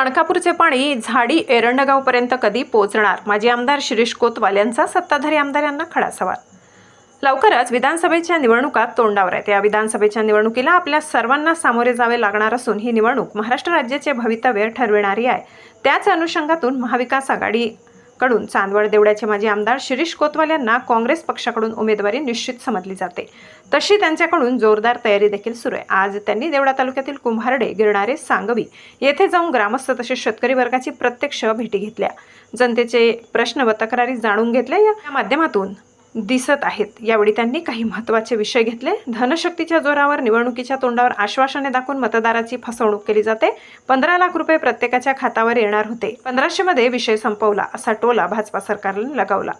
कणकापूरचे पाणी झाडी एरंडगावपर्यंत कधी पोहोचणार? माजी आमदार शिरीष कोतवाल यांचा सत्ताधारी आमदार यांना खडा सवाल. लवकरच विधानसभेच्या निवडणुका तोंडावर आहेत. या विधानसभेच्या निवडणुकीला आपल्या सर्वांना सामोरे जावे लागणार असून ही निवडणूक महाराष्ट्र राज्याचे भवितव्य ठरविणारी आहे. त्याच अनुषंगातून महाविकास आघाडी कडून चांदवड देवड्याचे माजी आमदार शिरीष कोतवाल यांना काँग्रेस पक्षाकडून उमेदवारी निश्चित समजली जाते. तशी त्यांच्याकडून जोरदार तयारी देखील सुरू आहे. आज त्यांनी देवडा तालुक्यातील कुंभारडे गिरणारे सांगवी येथे जाऊन ग्रामस्थ तसेच शेतकरी वर्गाची प्रत्यक्ष भेटी घेतल्या. जनतेचे प्रश्न व तक्रारी जाणून घेतल्या. या माध्यमातून दिसत आहेत. यावेळी त्यांनी काही महत्त्वाचे विषय घेतले. धनशक्तीच्या जोरावर निवडणुकीच्या तोंडावर आश्वासने दाखवून मतदाराची फसवणूक केली जाते. पंधरा लाख रुपये प्रत्येकाच्या खात्यावर येणार होते. पंधराशे मध्ये विषय संपवला असा टोला भाजपा सरकारने लगावला.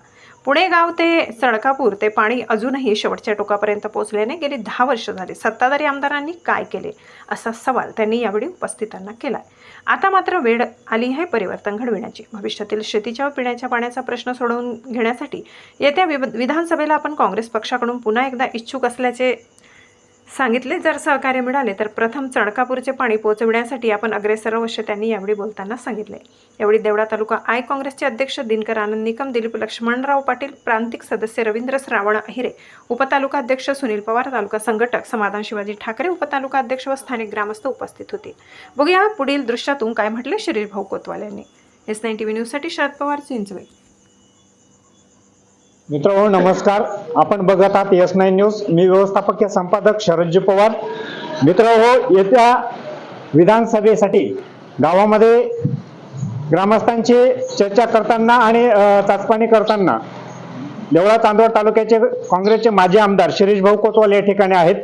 पुणे गाव ते सडकापूर ते पाणी अजूनही शेवटच्या टोकापर्यंत पोहोचल्याने गेली दहा वर्ष झाली. सत्ताधारी आमदारांनी काय केले असा सवाल त्यांनी यावेळी उपस्थितांना केला आता मात्र वेळ आली आहे परिवर्तन घडविण्याची. भविष्यातील शेतीच्या व पिण्याच्या पाण्याचा प्रश्न सोडवून घेण्यासाठी येत्या विधानसभेला आपण काँग्रेस पक्षाकडून पुन्हा एकदा इच्छुक असल्याचे सांगितले जर सहकार्य मिळाले तर प्रथम चणकापूरचे पाणी पोहोचविण्यासाठी आपण अग्रेसर अवश्य त्यांनी यावेळी बोलताना सांगितले. यावेळी देवडा तालुका आय काँग्रेसचे अध्यक्ष दिनकर आनंद निकम दिलीप लक्ष्मणराव पाटील प्रांतिक सदस्य रवींद्र श्रावण अहिरे उपतालुका अध्यक्ष सुनील पवार तालुका संघटक समाधान शिवाजी ठाकरे उपतालुका अध्यक्ष व स्थानिक ग्रामस्थ उपस्थित होते. बघूया पुढील दृश्यातून काय म्हटले शिरीष भाऊ कोतवाल यांनी. एस नाईन टी व्ही न्यूजसाठी शरद पवार चिंचवे मित्र नमस्कार. आपण बघत आहात एस नाईन न्यूज मी व्यवस्थापकीय संपादक शरदजी पवार. मित्र हो येत्या विधानसभेसाठी गावामध्ये ग्रामस्थांची चर्चा करताना आणि अ, चाचपणी करताना देवळा चांदवड तालुक्याचे काँग्रेसचे माजी आमदार शिरीष भाऊ कोतवाल या ठिकाणी आहेत.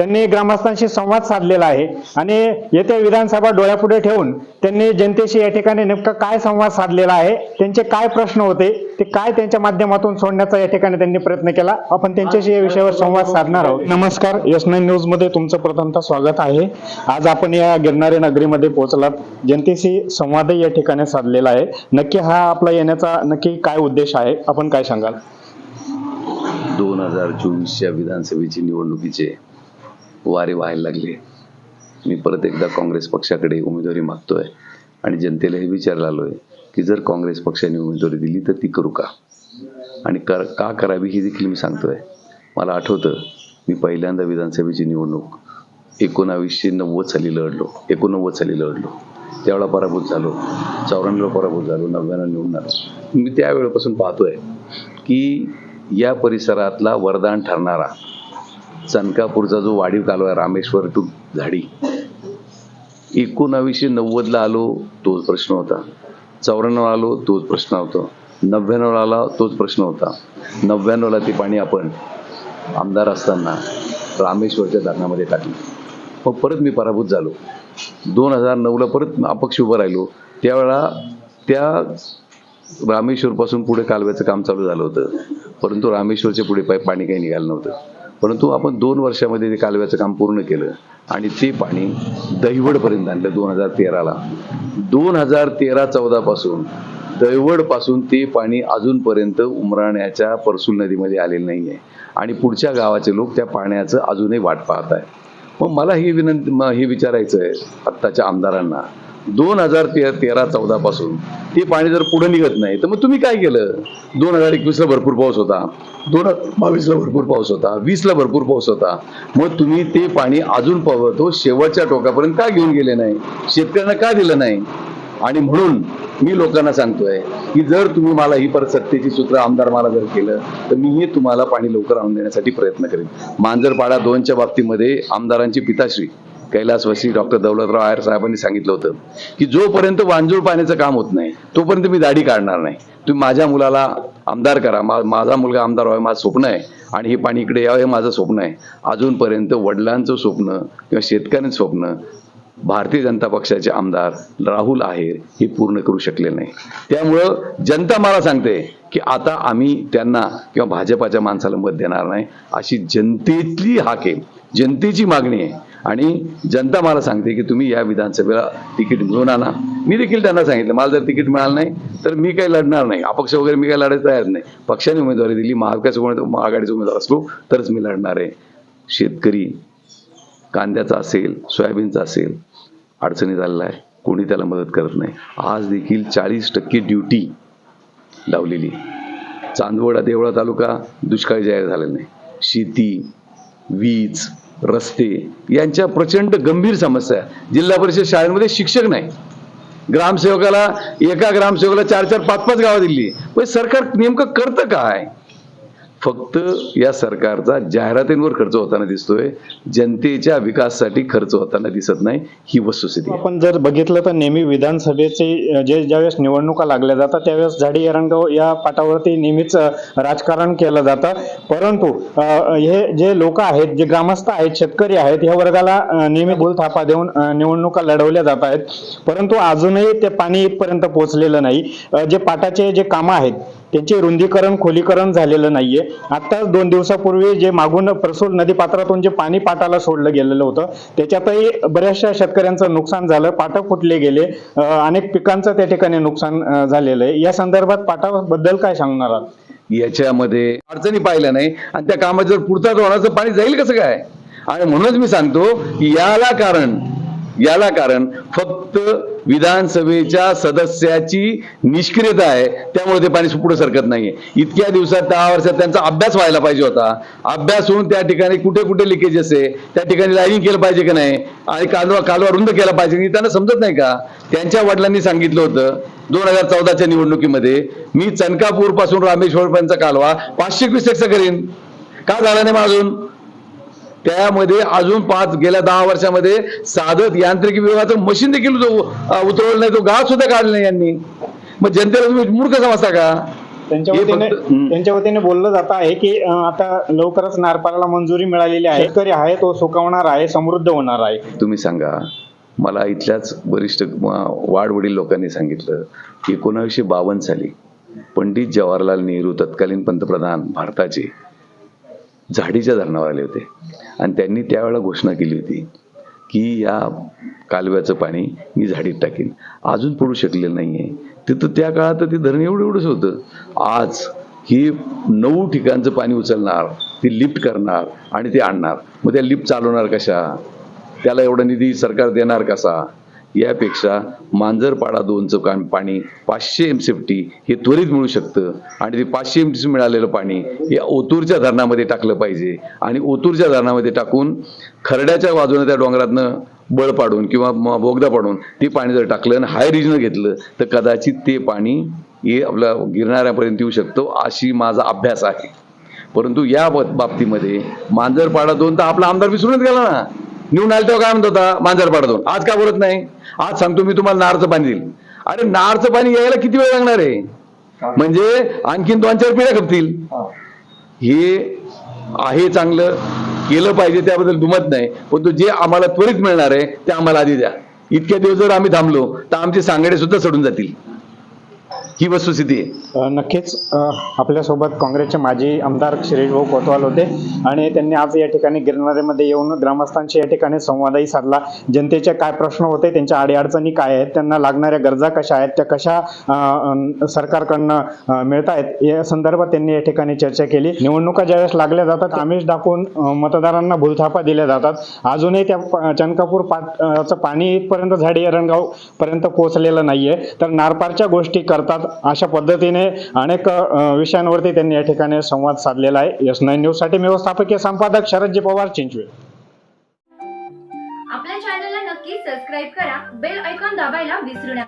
त्यांनी ग्रामस्थांशी संवाद साधलेला आहे. आणि येत्या विधानसभा डोळ्यापुढे ठेवून त्यांनी जनतेशी या ठिकाणी नेमका काय संवाद साधलेला आहे त्यांचे काय प्रश्न होते ते काय त्यांच्या माध्यमातून सोडण्याचा या ठिकाणी त्यांनी प्रयत्न केला. आपण त्यांच्याशी या विषयावर संवाद साधणार आहोत. नमस्कार एस नाईन न्यूजमध्ये तुमचं प्रथमतः स्वागत आहे. आज आपण या गिरणारे नगरीमध्ये पोहोचलात. जनतेशी संवादही या ठिकाणी साधलेला आहे. नक्की हा आपला येण्याचा नक्की काय उद्देश आहे? आपण काय सांगाल? दोन हजार चोवीसच्या विधानसभेची निवडणुकीचे वारे व्हायला लागले. मी परत एकदा काँग्रेस पक्षाकडे उमेदवारी मागतोय आणि जनतेला हे विचारला आहे की जर काँग्रेस पक्षाने उमेदवारी दिली तर ती करू का? आणि कर का करावी हे देखील मी सांगतोय. मला आठवतं मी पहिल्यांदा विधानसभेची निवडणूक एकोणावीसशे नव्वद साली लढलो. एकोणनव्वद साली लढलो. त्यावेळेला पराभूत झालो. चौऱ्याण्णव पराभूत झालो. नव्याण्णव निवडून आलो. मी त्यावेळेपासून पाहतोय की या परिसरातला वरदान ठरणारा चनकापूरचा जो वाढीव कालवा आहे रामेश्वर टू झाडी. एकोणावीसशे नव्वदला आलो तोच प्रश्न होता. चौऱ्याण्णव आलो तोच प्रश्न होता. नव्याण्णव आला तोच प्रश्न होता. नव्याण्णवला ते पाणी आपण आमदार असताना रामेश्वरच्या धरणामध्ये टाकलं. मग परत मी पराभूत झालो. दोन हजार नऊला परत अपक्ष उभं राहिलो. त्यावेळा त्या रामेश्वरपासून पुढे कालव्याचं काम चालू झालं होतं. परंतु रामेश्वरच्या पुढे पाय पाणी काही निघालं नव्हतं. परंतु आपण दोन वर्षामध्ये ते कालव्याचं काम पूर्ण केलं आणि ते पाणी दहिवडपर्यंत आणलं दोन हजार तेराला. दोन हजार तेरा चौदापासून दहिवडपासून ते पाणी अजूनपर्यंत उमराण्याच्या परसूल नदीमध्ये आलेलं नाही आहे आणि पुढच्या गावाचे लोक त्या पाण्याचं अजूनही वाट पाहत आहे मग मला हे विनंती म- हे विचारायचं आहे आत्ताच्या आमदारांना. दोन हजार ते तेरा चौदा पासून. ते पाणी जर पुढे निघत नाही तर मग तुम्ही काय केलं? दोन हजार एकवीसला भरपूर पाऊस होता. दोन हजार बावीसला भरपूर पाऊस होता. वीसला भरपूर पाऊस होता. मग तुम्ही ते पाणी अजून पाव- तो हो, शेवटच्या टोकापर्यंत का घेऊन गेले नाही? शेतकऱ्यांना का दिलं नाही? आणि म्हणून मी लोकांना सांगतोय की जर तुम्ही मला ही परत सत्तेची सूत्र आमदार मला जर केलं तर मी हे तुम्हाला पाणी लवकर आणून देण्यासाठी प्रयत्न करेन. मांजरपाडा दोनच्या बाबतीमध्ये आमदारांची पिताश्री कैलासवासी डॉक्टर दौलतराव आयर साहेबांनी सांगितलं होतं की जोपर्यंत वांजूळ पाण्याचं काम होत नाही तोपर्यंत मी दाढी काढणार नाही. तुम्ही माझ्या मुलाला आमदार करा. मा माझा मुलगा आमदार व्हावा माझं स्वप्न आहे आणि हे पाणी इकडे यावं हे माझं स्वप्न आहे. अजूनपर्यंत वडिलांचं स्वप्न किंवा शेतकऱ्यांचं स्वप्न भारतीय जनता पक्षाचे आमदार राहुल आहेर हे पूर्ण करू शकले नाही. त्यामुळं जनता मला सांगते की आता आम्ही त्यांना किंवा भाजपाच्या माणसाला मत देणार नाही. अशी जनतेतली हाक आहे जनतेची मागणी आहे. आणि जनता मला सांगते की तुम्ही या विधानसभेला तिकीट मिळून आणा. मी देखील त्यांना सांगितलं मला जर तिकीट मिळालं नाही तर मी काही लढणार नाही. अपक्ष वगैरे मी काही लढायला तयार नाही. पक्षाने उमेदवारी दिली महाविकास आघाडीचा उमेदवार असलो तरच मी लढणार आहे. शेतकरी कांद्याचा असेल सोयाबीनचा असेल अडचणी झालेला आहे कोणी त्याला मदत करत नाही. आज देखील चाळीस टक्के ड्युटी लावलेली चांदवड देवळा तालुका दुष्काळी जाहीर झालेला नाही. शेती वीज रस्ते यांच्या प्रचंड गंभीर समस्या आहे. जिल्हा परिषद शाळेमध्ये शिक्षक नाही. ग्रामसेवकाला एका ग्रामसेवकाला चार चार पाच पाच गावं दिली. पण सरकार नेमकं करतं काय? फक्त या सरकारचा जाहिरातींवर खर्च होताना दिसतोय जनतेच्या विकासासाठी खर्च होताना दिसत नाही ही वस्तुस्थिती आपण जर बघितलं तर नेहमी विधानसभेचे जे ज्यावेळेस निवडणुका लागल्या जातात त्यावेळेस झाडी एरंगाव या पाटावरती नेहमीच राजकारण केलं जातं. परंतु हे जे लोक आहेत जे ग्रामस्थ आहेत शेतकरी आहेत ह्या वर्गाला नेहमी गुलथापा देऊन निवडणुका लढवल्या जात आहेत. परंतु अजूनही ते पाणी इथपर्यंत पोहोचलेलं नाही. जे पाटाचे जे कामं आहेत त्यांचे रुंदीकरण खोलीकरण झालेलं नाहीये. आत्ताच दोन दिवसापूर्वी जे मागून प्रसूल नदी पात्रातून जे पाणी पाटाला सोडलं गेलेलं होतं त्याच्यातही बऱ्याचशा शेतकऱ्यांचं नुकसान झालं. पाटं फुटले गेले. अनेक पिकांचं त्या ठिकाणी नुकसान झालेलं आहे. या संदर्भात पाटाबद्दल काय सांगणार आहात? याच्यामध्ये अडचणी पाहिल्या नाही. आणि त्या कामात जर पुरता होण्याचं पाणी जाईल कसं काय? आणि म्हणूनच मी सांगतो याला कारण याला कारण फक्त विधानसभेच्या सदस्याची निष्क्रियता आहे त्यामुळे ते पाणी पुढे सरकत नाहीये. इतक्या दिवसात दहा वर्षात त्यांचा अभ्यास व्हायला पाहिजे होता. अभ्यास होऊन त्या ठिकाणी कुठे कुठे लिकेजेस आहे त्या ठिकाणी लाईनिंग केलं पाहिजे की नाही आणि कालवा कालवा रुंद केला पाहिजे की त्यांना समजत नाही का? त्यांच्या वडिलांनी सांगितलं होतं दोन हजार चौदाच्या निवडणुकीमध्ये मी चनकापूरपासून रामेश्वरपर्यंतचा कालवा पाचशे क्युसेकचा करीन. का झाला नाही अजून त्यामध्ये अजून पाच गेल्या दहा वर्षामध्ये साधत यांत्रिकी विभागाचं मशीन देखील अं, उतरवलं नाही तो गाव सुद्धा काढला नाही यांनी. मग जनतेला तुम्ही मूर्ख समजता का? त्यांच्या वतीने. त्यांच्या वतीने बोललं जात आहे की आता लवकरच नारपाराला मंजुरी मिळालेली आहे. शेतकरी आहे तो सुकावणार आहे समृद्ध होणार आहे. तुम्ही सांगा मला इथल्याच वरिष्ठ वाडवडील लोकांनी सांगितलं की एकोणावीसशे बावन्न साली पंडित जवाहरलाल नेहरू तत्कालीन पंतप्रधान भारताचे झाडीच्या धरणावर आले होते. आणि त्यांनी त्यावेळेला घोषणा केली होती की या कालव्याचं पाणी मी झाडीत टाकेन. अजून पडू शकलेलं नाही आहे तिथं त्या काळात ते धरण एवढं एवढंच होतं. आज ही नऊ ठिकाणचं पाणी उचलणार ती लिफ्ट करणार आणि ते आणणार. मग त्या लिफ्ट चालवणार कशा? त्याला एवढा निधी सरकार देणार कसा? यापेक्षा मांजरपाडा दोनचं काम पाणी पाचशे एम हे त्वरित मिळू शकतं. आणि ते पाचशे एम मिळालेलं पाणी हे ओतूरच्या धरणामध्ये टाकलं पाहिजे. आणि ओतूरच्या धरणामध्ये टाकून खरड्याच्या बाजूने त्या डोंगरातनं बळ पाडून किंवा म- बोगदा पाडून ते पाणी जर टाकलं आणि हाय रिजनं घेतलं तर कदाचित ते पाणी हे आपल्या गिरणाऱ्यापर्यंत येऊ शकतो अशी माझा अभ्यास आहे. परंतु या बाबतीमध्ये मांजरपाडा दोन तर आपला आमदार विसरूनच गेला ना. निवडून आला तेव्हा काय म्हणत होता? मांजरपाडा दोन आज का बोलत नाही? आज सांगतो मी तुम्हाला नारचं पाणी देईल. अरे नारचं पाणी यायला किती वेळ लागणार आहे? म्हणजे आणखीन दोन चार पिढ्या खपतील. हे आहे चांगलं. केलं पाहिजे त्याबद्दल दुमत नाही. परंतु जे आम्हाला त्वरित मिळणार आहे ते आम्हाला आधी द्या. इतक्या दिवस जर आम्ही थांबलो तर आमचे सांगडे सुद्धा सोडून जातील. ही वस्तुस्थिती आहे. नक्कीच आपल्यासोबत काँग्रेसचे माजी आमदार शिरीष भाऊ कोतवाल होते आणि त्यांनी आज या ठिकाणी गिरणाऱ्यामध्ये येऊन ग्रामस्थांशी या ठिकाणी संवादही साधला. जनतेचे काय प्रश्न होते त्यांच्या अडीअडचणी काय आहेत त्यांना लागणाऱ्या गरजा कशा आहेत त्या कशा सरकारकडनं मिळत आहेत या संदर्भात त्यांनी या ठिकाणी चर्चा केली. निवडणुका ज्यावेळेस लागल्या जातात आमिष दाखवून मतदारांना भूलथापा दिल्या जातात. अजूनही त्या प- चनकापूर पाचं पाणी इथपर्यंत झाडी रंगाव पर्यंत पोहोचलेलं नाहीये. तर नारपारच्या गोष्टी करतात अशा पद्धतीने अनेक विषयांवरती त्यांनी या ठिकाणी संवाद साधलेला आहे. एस नाईन न्यूजसाठी व्यवस्थापकीय संपादक शरदजी पवार चिंचवे. आपल्या चॅनलला नक्की सबस्क्राईब करा. बेल ऐकॉन दाबायला विसरू नका.